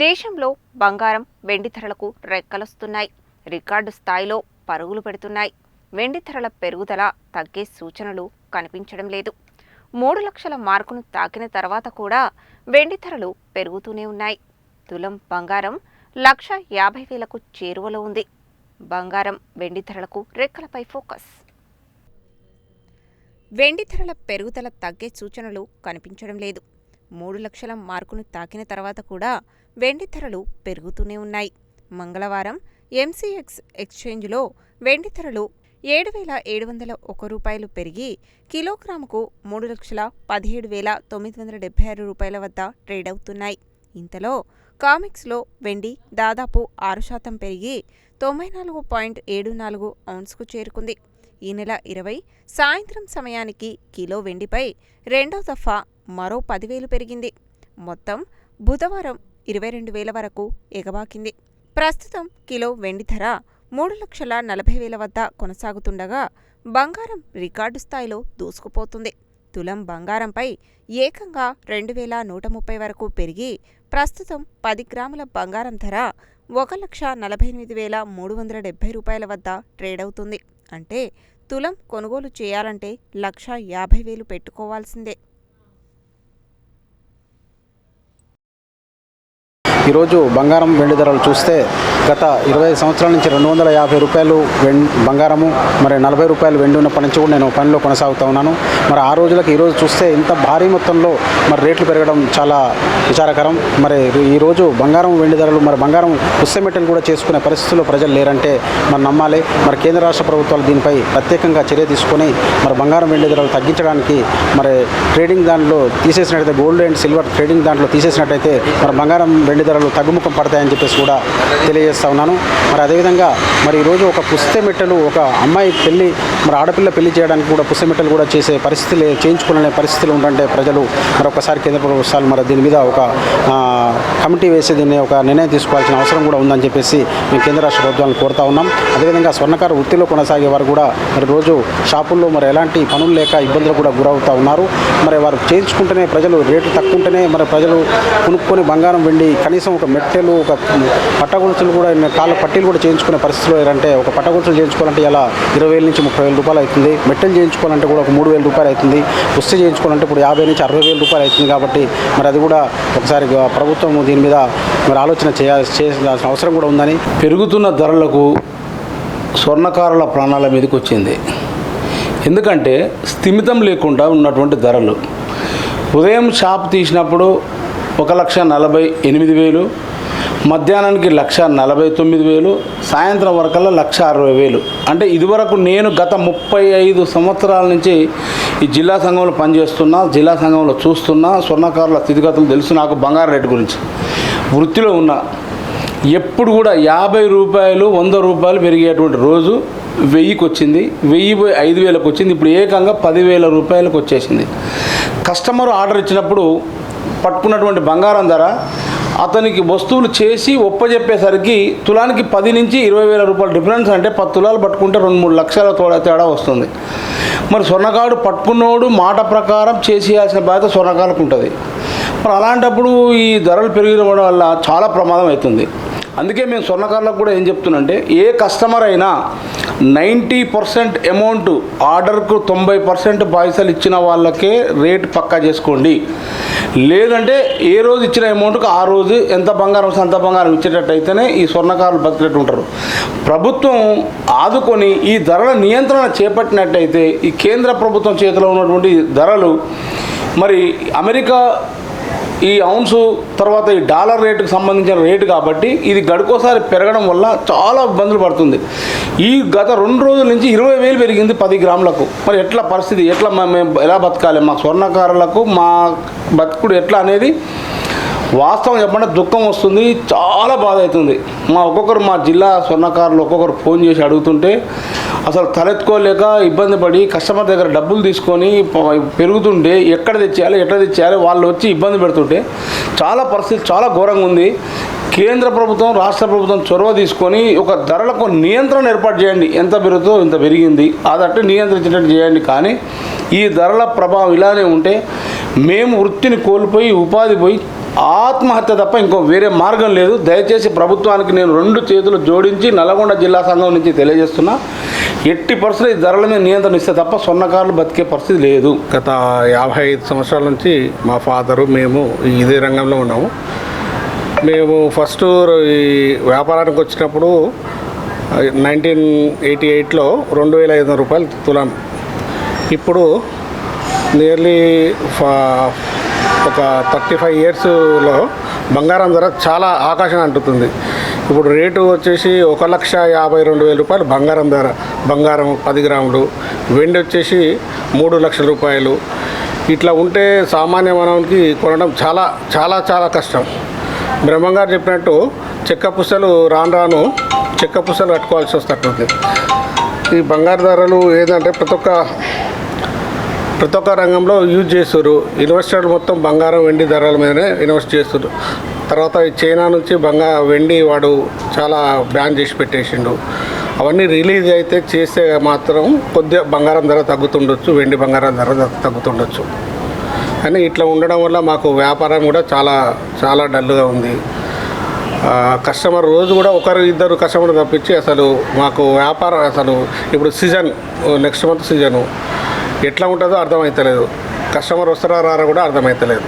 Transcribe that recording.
దేశంలో బంగారం వెండి ధరలకు రెక్కలొస్తున్నాయి. రికార్డు స్థాయిలో పరుగులు పెడుతున్నాయి. వెండి ధరల పెరుగుదల తగ్గే సూచనలు కనిపించడం లేదు. మూడు లక్షల మార్కును తాకిన తర్వాత కూడా వెండి ధరలు పెరుగుతూనే ఉన్నాయి. తులం బంగారం లక్ష యాభై వేలకు చేరువలో ఉంది. బంగారం వెండి ధరలకు రెక్కలపై ఫోకస్. వెండి ధరల పెరుగుదల తగ్గే సూచనలు కనిపించడం లేదు. మూడు లక్షల మార్కును తాకిన తర్వాత కూడా వెండి ధరలు పెరుగుతూనే ఉన్నాయి. మంగళవారం ఎంసీఎక్స్ ఎక్స్చేంజ్లో వెండి ధరలు ఏడు వేల ఏడు వందల ఒక రూపాయలు పెరిగి కిలోగ్రాముకు మూడు లక్షల పదిహేడు వేల తొమ్మిది వందల డెబ్బై ఆరు రూపాయల వద్ద ట్రేడ్ అవుతున్నాయి. ఇంతలో కామిక్స్లో వెండి దాదాపు ఆరు శాతం పెరిగి తొంభై నాలుగు పాయింట్ ఏడు నాలుగు ఔన్స్కు చేరుకుంది. ఈ నెల ఇరవై సాయంత్రం సమయానికి కిలో వెండిపై రెండో దఫా మరో పదివేలు పెరిగింది. మొత్తం బుధవారం ఇరవై రెండు వేల వరకు ఎగబాకింది. ప్రస్తుతం కిలో వెండి ధర మూడు లక్షల నలభై వేల వద్ద కొనసాగుతుండగా బంగారం రికార్డు స్థాయిలో దూసుకుపోతుంది. తులం బంగారంపై ఏకంగా రెండు వేల నూట ముప్పై వరకు పెరిగి ప్రస్తుతం పది గ్రాముల బంగారం ధర ఒక లక్ష నలభై ఎనిమిది వేల మూడు వందల డెబ్బై రూపాయల వద్ద ట్రేడ్ అవుతుంది. అంటే తులం కొనుగోలు చేయాలంటే లక్ష యాభై వేలు పెట్టుకోవాల్సిందే. ఈరోజు బంగారం వెండి ధరలు చూస్తే గత ఇరవై సంవత్సరాల నుంచి రెండు వందల యాభై రూపాయలు బంగారము మరి నలభై రూపాయలు వెండి ఉన్నప్పటి నుంచి కూడా నేను పనిలో కొనసాగుతూ ఉన్నాను. మరి ఆ రోజులకు ఈరోజు చూస్తే ఇంత భారీ మొత్తంలో మరి రేట్లు పెరగడం చాలా విచారకరం. మరి ఈరోజు బంగారం వెండి ధరలు మరి బంగారం పుస్తమెట్టలు కూడా చేసుకునే పరిస్థితుల్లో ప్రజలు లేరంటే మరి నమ్మాలి. మరి కేంద్ర రాష్ట్ర ప్రభుత్వాలు దీనిపై ప్రత్యేకంగా చర్య తీసుకొని మరి బంగారం వెండి ధరలు తగ్గించడానికి మరి ట్రేడింగ్ దాంట్లో తీసేసినట్టయితే గోల్డ్ అండ్ సిల్వర్ ట్రేడింగ్ దాంట్లో తీసేసినట్టయితే మరి బంగారం వెండి ధరలు తగ్గుముఖం పడతాయని చెప్పేసి కూడా తెలియజేస్తా ఉన్నాను. మరి అదేవిధంగా మరి ఈరోజు ఒక పుస్తమెట్టలు ఒక అమ్మాయి పెళ్ళి మరి ఆడపిల్ల పెళ్ళి చేయడానికి కూడా పుస్తమెట్టలు కూడా చేసే పరిస్థితులు చేయించుకునే పరిస్థితులు ఉంటుంటే ప్రజలు మరొకసారి కేంద్ర ప్రభుత్వాలు మరి దీని మీద ఒక కమిటీ వేసి దీన్ని ఒక నిర్ణయం తీసుకోవాల్సిన అవసరం కూడా ఉందని చెప్పేసి మేము కేంద్ర రాష్ట్ర ప్రభుత్వాలను కోరుతా ఉన్నాం. అదేవిధంగా స్వర్ణకార వృత్తిలో కొనసాగే వారు కూడా మరి రోజు షాపుల్లో మరి ఎలాంటి పనులు లేక ఇబ్బందులు కూడా గురవుతూ ఉన్నారు. మరి వారు చేయించుకుంటేనే ప్రజలు రేటు తక్కువ ఉంటేనే మరి ప్రజలు కొనుక్కొని బంగారం వెండి కనీసం ఒక మెట్టెలు ఒక పట్టగొలుసులు కూడా కాళ్ళ పట్టీలు కూడా చేయించుకునే పరిస్థితిలో ఏంటంటే ఒక పట్టగొలుసులు చేయించుకోవాలంటే ఇలా ఇరవై వేల నుంచి ముప్పై వేల రూపాయలు అవుతుంది. మెట్టెలు చేయించుకోవాలంటే కూడా ఒక మూడు వేల రూపాయలు అవుతుంది. వస్తే చేయించుకోవాలంటే ఇప్పుడు యాభై నుంచి అరవై వేల రూపాయలు అవుతుంది కాబట్టి మరి అది కూడా ఒకసారి ప్రభుత్వం దీని మీద మరి ఆలోచన చేయాల్సి చేయాల్సిన అవసరం కూడా ఉందని పెరుగుతున్న ధరలకు స్వర్ణకారుల ప్రాణాల మీదకి వచ్చింది. ఎందుకంటే స్థిమితం లేకుండా ఉన్నటువంటి ధరలు. ఉదయం షాప్ తీసినప్పుడు ఒక లక్ష నలభై ఎనిమిది వేలు మధ్యాహ్నానికి లక్ష నలభై తొమ్మిది వేలు సాయంత్రం వరకల్లా లక్ష అరవై వేలు. అంటే ఇదివరకు నేను గత ముప్పై ఐదు సంవత్సరాల నుంచి ఈ జిల్లా సంఘంలో పనిచేస్తున్నా జిల్లా సంఘంలో చూస్తున్నా స్వర్ణకారుల స్థితిగతులు తెలుసు నాకు బంగారు రేటు గురించి. వృత్తిలో ఉన్నా. ఎప్పుడు కూడా యాభై రూపాయలు వంద రూపాయలు పెరిగేటువంటి రోజు వెయ్యికి వచ్చింది. వెయ్యి పోయి ఐదు వేలకు వచ్చింది. ఇప్పుడు ఏకంగా పదివేల రూపాయలకు వచ్చేసింది. కస్టమర్ ఆర్డర్ ఇచ్చినప్పుడు పట్టుకున్నటువంటి బంగారం ధర అతనికి వస్తువులు చేసి ఒప్పజెప్పేసరికి తులానికి పది నుంచి ఇరవై వేల రూపాయలు డిఫరెన్స్ అంటే పది తులాలు పట్టుకుంటే రెండు మూడు లక్షల తోడ తేడా వస్తుంది. మరి స్వర్ణకారుడు పట్టుకున్నోడు మాట ప్రకారం చేసేయాల్సిన బాధ్యత స్వర్ణకారులకు ఉంటుంది. మరి అలాంటప్పుడు ఈ ధరలు పెరిగిపోవడం వల్ల చాలా ప్రమాదం అవుతుంది. అందుకే మేము స్వర్ణకారులకు కూడా ఏం చెప్తున్నంటే ఏ కస్టమర్ అయినా నైంటీ పర్సెంట్ అమౌంట్ ఆర్డర్కు తొంభై పర్సెంట్ పైసలు ఇచ్చిన వాళ్ళకే రేట్ పక్కా చేసుకోండి. లేదంటే ఏ రోజు ఇచ్చిన అమౌంట్కి ఆ రోజు ఎంత బంగారం వస్తే అంత బంగారం ఇచ్చేటట్టు అయితేనే ఈ స్వర్ణకారులు బతికేట్టు ఉంటారు ప్రభుత్వం ఆదుకొని ఈ ధరల నియంత్రణ చేపట్టినట్టయితే ఈ కేంద్ర ప్రభుత్వం చేతిలో ఉన్నటువంటి ధరలు మరి అమెరికా ఈ ఔన్స్ తర్వాత ఈ డాలర్ రేటుకు సంబంధించిన రేటు కాబట్టి ఇది గడుకోసారి పెరగడం వల్ల చాలా ఇబ్బందులు పడుతుంది. ఈ గత రెండు రోజుల నుంచి ఇరవై వేలు పెరిగింది పది గ్రాములకు. మరి ఎట్లా పరిస్థితి? ఎట్లా మేము ఎలా బతకాలి? మా స్వర్ణకారులకు మా బతుకుడు ఎట్లా అనేది వాస్తవం చెప్పంటే దుఃఖం వస్తుంది చాలా బాధ అవుతుంది. మా ఒక్కొక్కరు మా జిల్లా స్వర్ణకారులు ఒక్కొక్కరు ఫోన్ చేసి అడుగుతుంటే అసలు తలెత్తుకోలేక ఇబ్బంది పడి కస్టమర్ దగ్గర డబ్బులు తీసుకొని పెరుగుతుంటే ఎక్కడ తెచ్చేయాలి ఎట్లా తెచ్చేయాలి వాళ్ళు వచ్చి ఇబ్బంది పెడుతుంటే చాలా పరిస్థితి చాలా ఘోరంగా ఉంది. కేంద్ర ప్రభుత్వం రాష్ట్ర ప్రభుత్వం చొరవ తీసుకొని ఒక ధరలకు నియంత్రణ ఏర్పాటు చేయండి. ఎంత పెరుగుతుందో ఇంత పెరిగింది. అదట్టు నియంత్రించేటట్టు చేయండి. కానీ ఈ ధరల ప్రభావం ఇలానే ఉంటే మేము వృత్తిని కోల్పోయి ఉపాధి పోయి ఆత్మహత్య తప్ప ఇంకో వేరే మార్గం లేదు. దయచేసి ప్రభుత్వానికి నేను రెండు చేతులు జోడించి నల్గొండ జిల్లా సంఘం నుంచి తెలియజేస్తున్నా. ఎట్టి పరిస్థితి ఈ ధరల మీద నియంత్రణ ఇస్తే తప్ప స్వర్ణకారులు బతికే పరిస్థితి లేదు. గత యాభై ఐదు సంవత్సరాల నుంచి మా ఫాదరు మేము ఇదే రంగంలో ఉన్నాము. మేము ఫస్ట్ ఈ వ్యాపారానికి వచ్చినప్పుడు నైన్టీన్ ఎయిటీ ఎయిట్లో రెండు వేల ఐదు వందల రూపాయలు తులం. ఇప్పుడు నియర్లీ ఒక థర్టీ ఫైవ్ ఇయర్స్లో బంగారం ధర చాలా ఆకాశం అంటుతుంది. ఇప్పుడు రేటు వచ్చేసి ఒక లక్ష యాభై రెండు వేల రూపాయలు బంగారం ధర. బంగారం పది గ్రాములు. వెండి వచ్చేసి మూడు లక్షల రూపాయలు. ఇట్లా ఉంటే సామాన్య మానవునికి కొనడం చాలా చాలా చాలా కష్టం. బ్రహ్మంగారు చెప్పినట్టు చెక్క పుసలు రాను రాను చెక్క పుసలు కట్టుకోవాల్సి వస్తుంది ఈ బంగారు ధరలు ఏంటంటే ప్రతి ఒక్క ప్రతి ఒక్క రంగంలో యూజ్ చేస్తారు ఇన్వెస్టర్లు మొత్తం బంగారం వెండి ధరల మీదనే ఇన్వెస్ట్ చేస్తారు తర్వాత చైనా నుంచి బంగా వెండి వాడు చాలా బ్యాన్ చేసి పెట్టేసిండు. అవన్నీ రిలీజ్ అయితే చేస్తే మాత్రం కొద్దిగా బంగారం ధర తగ్గుతుండొచ్చు వెండి బంగారం ధర తగ్గుతుండొచ్చు. కానీ ఇట్లా ఉండడం వల్ల మాకు వ్యాపారం కూడా చాలా చాలా డల్గా ఉంది. కస్టమర్ రోజు కూడా ఒకరు ఇద్దరు కస్టమర్ తప్పించి అసలు మాకు వ్యాపారం అసలు ఇప్పుడు సీజన్ నెక్స్ట్ మంత్ సీజను ఎట్లా ఉంటుందో అర్థమవుతలేదు కస్టమర్ వస్తారా రారా కూడా అర్థమవుతలేదు